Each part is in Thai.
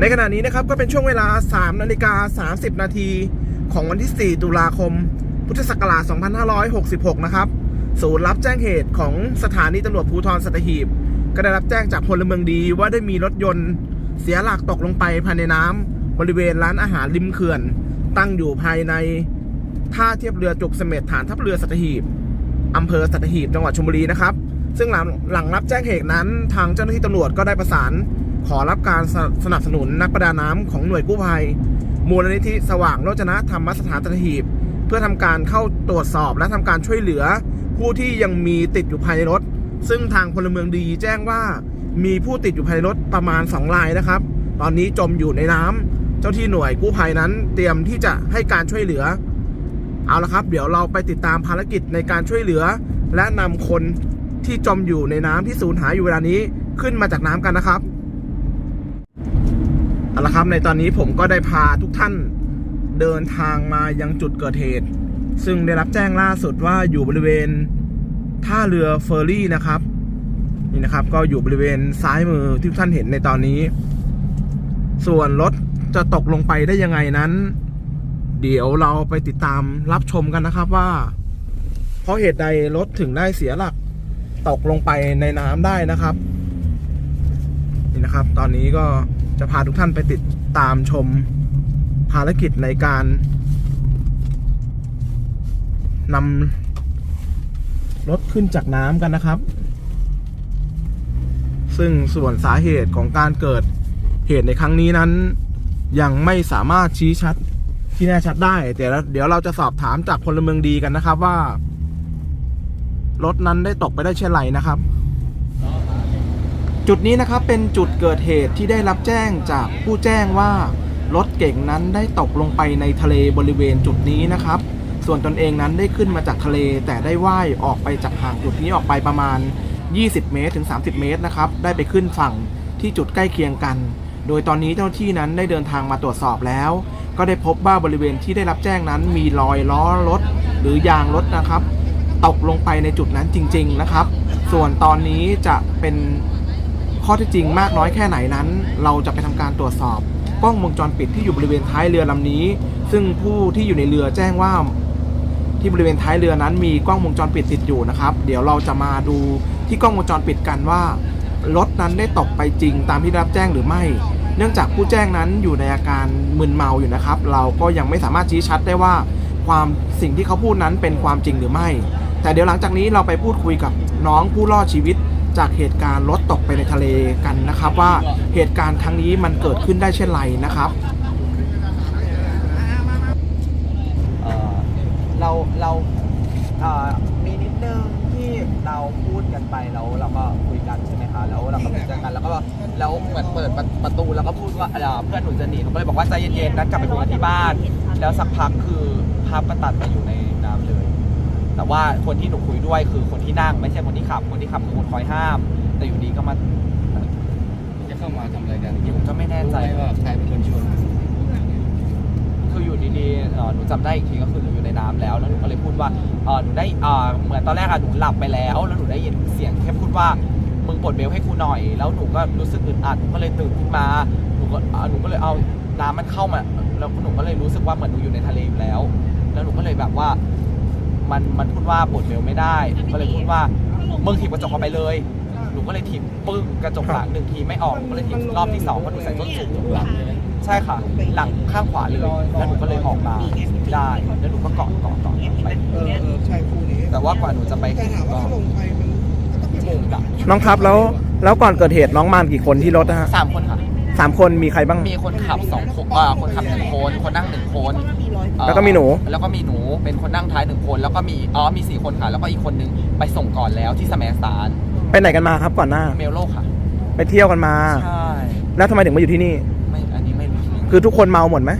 ในขณะนี้นะครับก็เป็นช่วงเวลา 3 นาฬิกา 30 นาที ของวันที่ 4 ตุลาคม พุทธศักราช 2566 นะครับ ศูนย์รับแจ้งเหตุของสถานีตำรวจภูธรสัตหีบ ก็ได้รับแจ้งจากพลเมืองดีว่าได้มีรถยนต์ เสียหลักตกลงไปภายในน้ำบริเวณร้านอาหารริมเขื่อน ตั้งอยู่ภายในท่าเทียบเรือจุกเสม็ดฐานทัพเรือสัตหีบอำเภอสัตหีบจังหวัดชลบุรีนะครับ ซึ่งหลังหลังรับแจ้งเหตุนั้น ทางเจ้าหน้าที่ตำรวจก็ได้ประสาน ขอรับการสสนับสนุนนักประดาน้ำของหน่วยกู้ภัย มูลนิธิสว่างโรจนะธรรมสถานสัตหีบ เพื่อทำการเข้าตรวจสอบและทำการช่วยเหลือ ผู้ที่ยังมีติดอยู่ภายในรถ ซึ่งทางพลเมืองดีแจ้งว่ามีผู้ติดอยู่ภายในรถประมาณ 2 รายนะครับ ตอนนี้จมอยู่ในน้ำเจ้าที่หน่วยกู้ภัยนั้นเตรียมที่จะให้การช่วยเหลือ เอาละครับ เดี๋ยวเราไปติดตามภารกิจในการช่วยเหลือ และนำคนที่จมอยู่ในน้ำที่สูญหายอยู่เวลานี้ขึ้นมาจากน้ำกันนะครับ เอาละครับในตอนนี้ผมก็ได้พาทุกท่านเดินทางมายังจุดเกิดเหตุ ซึ่งได้รับแจ้งล่าสุดว่าอยู่บริเวณท่าเรือเฟอร์รี่นะครับ นี่นะครับก็อยู่บริเวณซ้ายมือที่ทุกท่านเห็นในตอนนี้ ส่วนรถจะตกลงไปได้ยังไงนั้น เดี๋ยวเราไปติดตามรับชมกันนะครับว่า เพราะเหตุใดรถถึงได้เสียหลักตกลงไปในน้ำได้นะครับ นี่นะครับ ตอนนี้ก็ จะพาทุกท่านไปติดตามชมภารกิจในการนำรถขึ้นจากน้ำกันนะครับ ซึ่งส่วนสาเหตุของการเกิดเหตุในครั้งนี้นั้น ยังไม่สามารถชี้ชัดที่แน่ชัดได้ แต่เดี๋ยวเราจะสอบถามจากพลเมืองดีกันนะครับว่า รถนั้นได้ตกไปได้เช่นไรนะครับ จุดนี้นะครับเป็นจุดเกิดเหตุที่ได้รับแจ้งจากผู้แจ้งว่ารถเก่งนั้นได้ตกลงไปในทะเลบริเวณจุดนี้นะครับ ส่วนตนเองนั้นได้ขึ้นมาจากทะเล แต่ได้ว่ายออกไปจากห่างจุดนี้ออกไปประมาณ 20 เมตรถึง 30 เมตรนะครับ ได้ไปขึ้นฝั่งที่จุดใกล้เคียงกัน โดยตอนนี้เจ้าหน้าที่นั้นได้เดินทางมาตรวจสอบแล้ว ก็ได้พบว่าบริเวณที่ได้รับแจ้งนั้นมีรอยล้อรถ หรือยางรถนะครับ ตกลงไปในจุดนั้นจริง ๆนะครับ ส่วนตอนนี้จะเป็น ข้อที่จริงมากน้อยแค่ไหนนั้น เราจะไปทำการตรวจสอบ กล้องวงจรปิดที่อยู่บริเวณท้ายเรือลำนี้ ซึ่งผู้ที่อยู่ในเรือแจ้งว่าที่บริเวณท้ายเรือนั้นมีกล้องวงจรปิดติดอยู่นะครับ เดี๋ยวเราจะมาดูที่กล้องวงจรปิดกันว่ารถนั้นได้ตกไปจริงตามที่ได้รับแจ้งหรือไม่ เนื่องจากผู้แจ้งนั้นอยู่ในอาการมึนเมาอยู่นะครับ เราก็ยังไม่สามารถชี้ชัดได้ว่าความสิ่งที่เขาพูดนั้นเป็นความจริงหรือไม่ แต่เดี๋ยวหลังจากนี้เราไปพูดคุยกับน้องผู้รอดชีวิต จากเหตุการณ์รถตกไปในทะเลกันนะครับ ว่าเหตุการณ์ครั้งนี้มันเกิดขึ้นได้เช่นไรนะครับเเราเราเมีนิดนึงที่เราพูดกันไปแล้วเราก็คุยกันใช่ไหมคะแล้วเราก็ไปเจอกันแล้วก็แล้วเหมือนเปิดประประตูแล้วก็พูดว่าเอ่อเพื่อนหนูจะหนีหนูก็เลยบอกว่าใจเย็นๆนัดกลับไปคุยกันที่บ้าน แล้วสักพักคือภาพก็ตัดมาอยู่ใน แต่ว่าคนที่หนูคุยด้วยคือคนที่นั่งไม่ใช่คนที่ขับ คนที่ขับคือคนคอยห้าม แต่อยู่ดีก็มาจะเข้ามาทำอะไรกันผมก็ไม่แน่ใจรู้ไหมว่าใครเป็นคนชวนคืออยู่ดีๆเอ่อหนูจำได้อีกทีก็คือหนูอยู่ในน้ำแล้ว แล้วหนูก็เลยพูดว่าเอ่อหนูได้เอ่อเหมือนตอนแรกอะหนูหลับไปแล้ว แล้วหนูได้ยินเสียงแค่พูดว่า มึงปลดเบลให้กูหน่อย แล้วหนูก็รู้สึกอึดอัดหนูก็เลยตื่นขึ้นมา หนูก็เอ่อหนูก็เลยเอาน้ำมันเข้ามา แล้วหนูก็เลยรู้สึกว่าเหมือนหนูอยู่ในทะเลอยู่แล้ว แล้วหนูก็เลยแบบว่า มันมันพูดว่าปลดเบลไม่ได้หนูก็เลยพูดว่ามึงถีบกระจกออกไปเลย หนูก็เลยถีบปึ้งกระจกหลังหนึ่งทีไม่ออกหนูก็เลยถีบรอบที่สองเพราะหนูใส่ส้นสูงหลังเลยใช่ค่ะ หลังข้างขวาเลยแล้วหนูก็เลยออกมาได้ แล้วหนูก็เกาะเกาะเกาะไปเออเออใช่คู่นี้แต่ว่ากว่าหนูจะไปแต่ถามว่าก็เขาลงไปมันก็ต้องไปชั่วโมงละน้องครับแล้วแล้วก่อนเกิดเหตุน้องมากี่คนที่รถนะฮะ สามคนค่ะ สามคนมีใครบ้าง มีคนขับสองคนอ่าคนขับหนึ่งคน คนนั่งหนึ่งคนเอ่อแล้วก็มีหนู แล้วก็มีหนู เป็นคนนั่งท้ายหนึ่งคน แล้วก็มี อ๋อ มีสี่คนค่ะ แล้วก็อีกคนนึงไปส่งก่อนแล้วที่แสมสารไปไหนกันมาครับก่อนหน้า เมลโลค่ะ ไปเที่ยวกันมา ใช่ แล้วทำไมถึงมาอยู่ที่นี่ ไม่ อันนี้ไม่รู้คือทุกคนเมาหมดไหม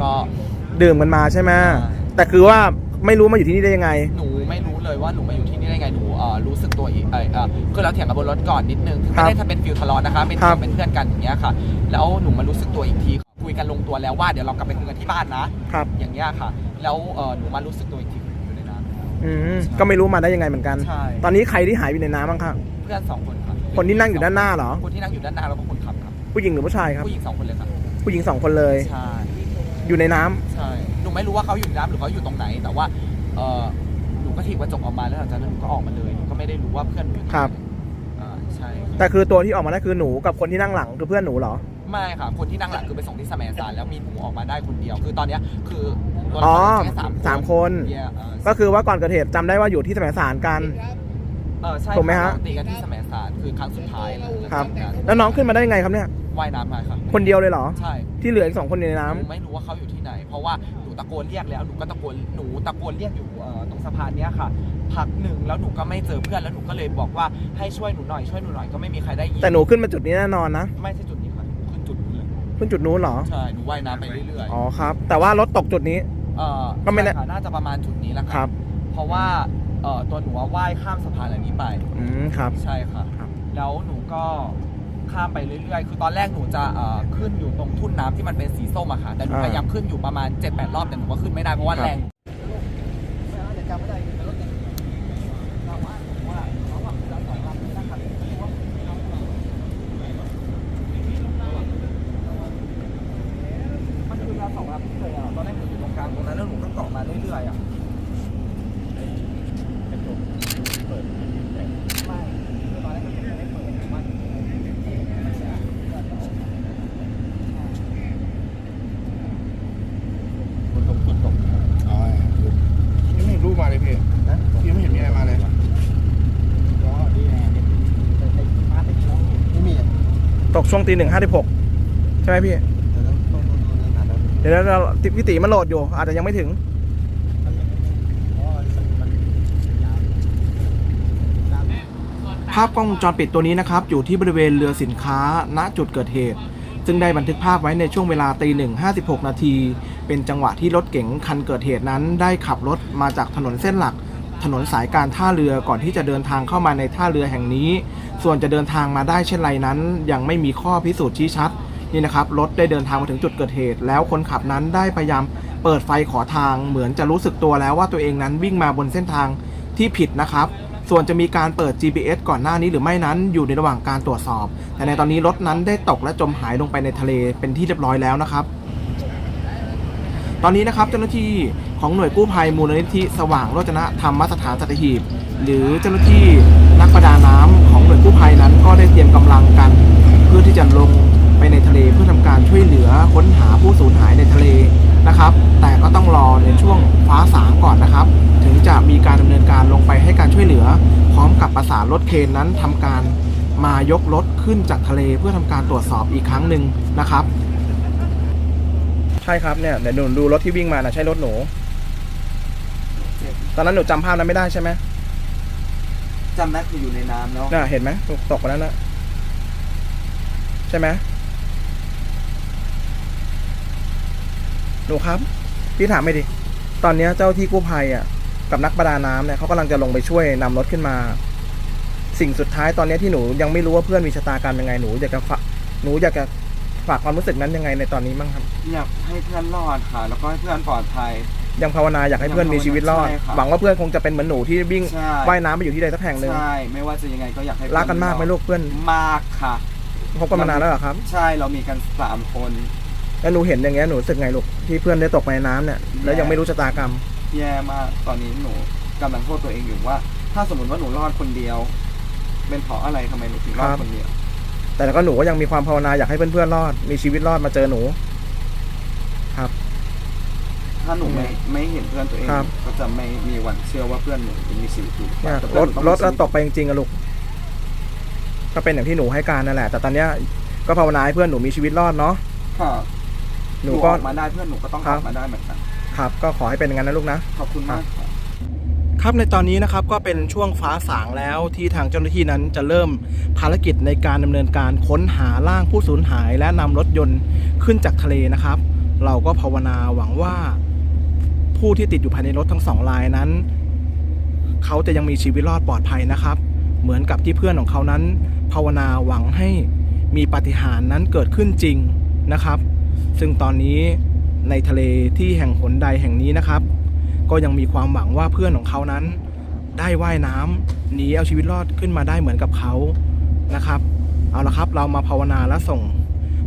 ก็ ดื่มกันมาใช่ไหมใช่ แต่คือว่าไม่รู้มาอยู่ที่นี่ได้ยังไง หนูไม่รู้ เลยว่าหนูมาอยู่ที่นี่ได้ไงหนูเอ่อรู้สึกตัวอีกเออเอ่อคือเราเถียงกับบนรถก่อนนิดนึงครัไม่บได้ถ้าเป็นฟิลทะเลาะนะคะเป็นครับ เป็นเพื่อนกันอย่างเงี้ยค่ะ แล้วหนูมารู้สึกตัวอีกทีคุยกันลงตัวแล้วว่าเดี๋ยวเรากลับไปคุยกันที่บ้านนะ ครับ อย่างเงี้ยค่ะ แล้วเอ่อหนูมารู้สึกตัวอีกทีอยู่ในน้อืมก็ไม่รู้มาได้ยังไงเหมือนกัน ใช่ตอนนี้ใครที่หายอยู่ในน้ำบ้างครับำเพื่อนสองคนค่ะคนที่นั่งอยู่ด้านหน้าเหรอ คนที่นั่งอยู่ด้านหน้าแล้วก็คนขับครับผู้หญิงหรือผู้ชายครับ ผู้หญิงสองคนเลยค่ะผู้หญิงสองคนเลย ใช่อยู่ในน้ำ ใช่หนูไม่รู้ว่าเขาอยู่ในน้ำหรือเขาอยู่ตรงไหน แต่ว่าเออห นูก็ถีบกระจกออกมาแล้วหลังจากนั้นหนูก็ออกมาเลยหนูก็ไม่ได้รู้ว่าเพื่อนหนูอยู่ตงไหนครับ อ่าใช่แต่คือตัวที่ออกมาได้คือหนูกับคนที่นั่งหลังคือเพื่อนหนูเหรอ ไม่ค่ะ คนที่นั่งหลังคือไปส่งที่สมัยสารแล้วมีหนูออกมาได้คนเดียว คือตอนเนี้ยคือตัวอ๋อแค่สามสามคนเยเออก็คือว่าก่อนเกิดเหตุจำได้ว่าอยู่ที่สมัยสารกัน เออใช่ถูกไหมฮะเราตีกันที่สมัยสารคือครั้งสุดท้ายแล้วครับแล้วแล้วน้องขึ้นมาได้ยังไงครับเนี่ย ว่ายน้ำมาค่ะคนเดียวเลยเหรอ ใช่ที่เหลืออีกสองคนอยู่ในน้ำ หนูไม่รู้ว่าเขาอยู่ที่ไหน เพราะว่าหนูตะโกนเรียกแล้วหนูก็ตะโกนหนูตะโกนเรียกอยู่เอ่อตรงสะพานเนี้ยค่ะพักหนึ่งแล้วหนูก็ไม่เจอเพื่อนแล้วหนูก็เลยบอกว่าให้ช่วยหนูหน่อยช่วยหนูหน่อยก็ไม่มีใครได้ยินแต่หนูขึ้นมาจุดนี้แน่นอนนะไม่ใช่จุดนี้ค่ะขึ้นจุดนี้เลยขึ้นจุดนู้นเหรอ ใช่หนูว่ายน้ำไปเรื่อยอ๋อครับ แต่ว่ารถตกจุดนี้ ๆเอ่อก็ไม่แน่ ใช่ค่ะน่าจะประมาณจุดนี้แหละคค่ะรับ เพราะว่าเอ่อตัวหนูว่าว่ายข้ามสะพานอันนี้ไป อืมครับ ใช่ค่ะ ครับ แล้วหนูก็ ข้ามไปเรื่อยๆ คือตอนแรกหนูจะเอ่อขึ้นอยู่ตรงทุ่นน้ำที่มันเป็นสีส้มอะค่ะ แต่หนูอ่าพยายามขึ้นอยู่ประมาณ7-8รอบแต่หนูก็ขึ้นไม่ได้เพราะว่าครับแรงมันคือเรือสองลำที่เลยอะตอนแรกหนูอยู่ตรงกลางตรงนั้นแล้วหนูก็เกาะมาเรื่อยๆอะไม่คือตอนแรกมันยังไม่เปิดมัน คนตกจุดตก อ๋อยังไม่เห็นรูปมาเลยพี่ยังไม่เห็นมีอะไรมาเลย ไม่มีอะ ตก ช่วงตีหนึ่งห้าสิบหกใช่ไหมพี่แต่ต้องต้องต้องต้องนานแล้วเดี๋ยวเราพี่ตีมันโหลดอยู่ อาจจะยังไม่ถึงเพราะมันมันยาวภาพกล้องวงจรปิดตัวนี้นะครับ อยู่ที่บริเวณเรือสินค้าณจุดเกิดเหตุ ซึ่งได้บันทึกภาพไว้ในช่วงเวลาตีหนึ่งห้าสิบหกนาที เป็นจังหวะที่รถเก๋งคันเกิดเหตุนั้นได้ขับรถมาจากถนนเส้นหลัก ถนนสายการท่าเรือก่อนที่จะเดินทางเข้ามาในท่าเรือแห่งนี้ ส่วนจะเดินทางมาได้เช่นไรนั้น ยังไม่มีข้อพิสูจน์ชี้ชัดนี่นะครับรถได้เดินทางมาถึงจุดเกิดเหตุ แล้วคนขับนั้นได้พยายามเปิดไฟขอทางเหมือนจะรู้สึกตัวแล้วว่าตัวเองนั้นวิ่งมาบนเส้นทางที่ผิดนะครับ ส่วนจะมีการเปิด GPS ก่อนหน้านี้หรือไม่นั้นอยู่ในระหว่างการตรวจสอบ แต่ในตอนนี้รถนั้นได้ตกและจมหายลงไปในทะเลเป็นที่เรียบร้อยแล้วนะครับ ตอนนี้นะครับเจ้าหน้าที่ ของหน่วยกู้ภัยมูลนิธิสว่างโรจนะธรรมสถานสัตหีบ หรือเจ้าหน้าที่นักประดาน้ำของหน่วยกู้ภัยนั้นก็ได้เตรียมกำลังกัน เพื่อที่จะลงไปในทะเลเพื่อทำการช่วยเหลือค้นหาผู้สูญหายในทะเลนะครับ แต่ก็ต้องรอในช่วงฟ้าสางก่อนนะครับ ถึงจะมีการดำเนินการลงไปให้การช่วยเหลือ พร้อมกับประสานรถเคนนั้นทำการมายกรถขึ้นจากทะเลเพื่อทำการตรวจสอบอีกครั้งหนึ่งนะครับ ใช่ครับเนี่ยเดี๋ยวหนูดูรถที่วิ่งมานะใช่รถหนู ตอนนั้นหนูจำภาพนั้นไม่ได้ใช่ไหมจำได้คืออยู่ในน้ำแล้วน่ะเห็นไหมตกตกไปแล้วนะใช่ไหมหนูครับ พี่ถามไม่ดิ ตอนเนี้ยเจ้าที่กู้ภัยอะ กับนักประดาน้ำเนี่ยเขากำลังจะลงไปช่วยนำรถขึ้นมา สิ่งสุดท้ายตอนเนี้ยที่หนูยังไม่รู้ว่าเพื่อนมีชะตากรรมยังไงหนูอยากจะฝากหนูอยากจะฝากความรู้สึกนั้นยังไงในตอนนี้บ้างครับ อยากให้เพื่อนรอดค่ะ แล้วก็ให้เพื่อนปลอดภัย ยังภาวนาอยากให้เพื่อนมีชีวิตรอดใช่ครับหวังว่าเพื่อนคงจะเป็นเหมือนหนูที่วิ่งใช่ ว่ายน้ำไปอยู่ที่ใดสักแห่งหนึ่งใช่ไม่ว่าจะยังไงก็อยากให้รักกันมากไหมลูกเพื่อนมากค่ะ คบกันมานานแล้วเหรอครับ ใช่เรามีกันสามคน แล้วหนูเห็นอย่างเงี้ยหนูรู้สึกไงลูกที่เพื่อนได้ตกไปในน้ำเนี่ยแล้วยังไม่รู้ชะตากรรม แย่มากตอนนี้หนูกำลังโทษตัวเองอยู่ว่า ถ้าสมมติว่าหนูรอดคนเดียว เป็นเพราะอะไรทำไมหนูถึงรอดครับ คนเดียวแต่ก็หนูก็ยังมีความภาวนาอยากให้เพื่อนๆรอดมีชีวิตรอดมาเจอหนู ถ้าหนูไม่ไม่เห็นเพื่อนตัวเองครับ ก็จะไม่มีวันเชื่อว่าเพื่อนหนูจะมีชีวิตอยู่เนี่ยแต่รเพื่อนถหนูต้องรถแล้วมีชีตกไปจริงๆอะลูกก็เป็นอย่างที่หนูให้การนั่นแหละ แต่ตอนเนี้ยก็ภาวนาให้เพื่อนหนูมีชีวิตรอดเนาะค่ะหนูก็ ออกมาได้เพื่อนหนูก็ต้องครัอบ อกมาได้เหมือนกันครับ ก็ขอให้เป็นอย่างนั้นนะลูกนะ ขอบคุณมากค่ะ ครับในตอนนี้นะครับก็เป็นช่วงฟ้าสางแล้วที่ทางเจ้าหน้าที่นั้นจะเริ่มภารกิจในการดำเนินการค้นหาร่างผู้สูญหาย และนำรถยนต์ขึ้นจากทะเลนะครับ เราก็ภาวนาหวังว่า ผู้ที่ติดอยู่ภายในรถทั้งสองรายนั้น เขาจะยังมีชีวิตรอดปลอดภัยนะครับ เหมือนกับที่เพื่อนของเขานั้น ภาวนาหวังให้มีปาฏิหาริย์นั้นเกิดขึ้นจริงนะครับ ซึ่งตอนนี้ในทะเลที่แห่งหนใดแห่งนี้นะครับ ก็ยังมีความหวังว่าเพื่อนของเขานั้น ได้ว่ายน้ำหนีเอาชีวิตรอดขึ้นมาได้เหมือนกับเขานะครับ เอาละครับเรามาภาวนาและส่ง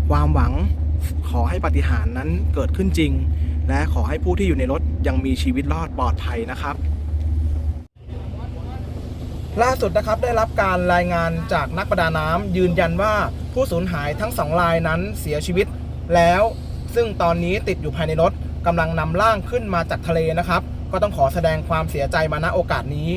ความหวังขอให้ปาฏิหารย์นั้นเกิดขึ้นจริง และขอให้ผู้ที่อยู่ในรถยังมีชีวิตรอดปลอดภัยนะครับ ล่าสุดนะครับได้รับการรายงานจากนักประดาน้ำยืนยันว่าผู้สูญหายทั้งสองรายนั้นเสียชีวิตแล้ว ซึ่งตอนนี้ติดอยู่ภายในรถกำลังนำร่างขึ้นมาจากทะเลนะครับ ก็ต้องขอแสดงความเสียใจมาณโอกาสนี้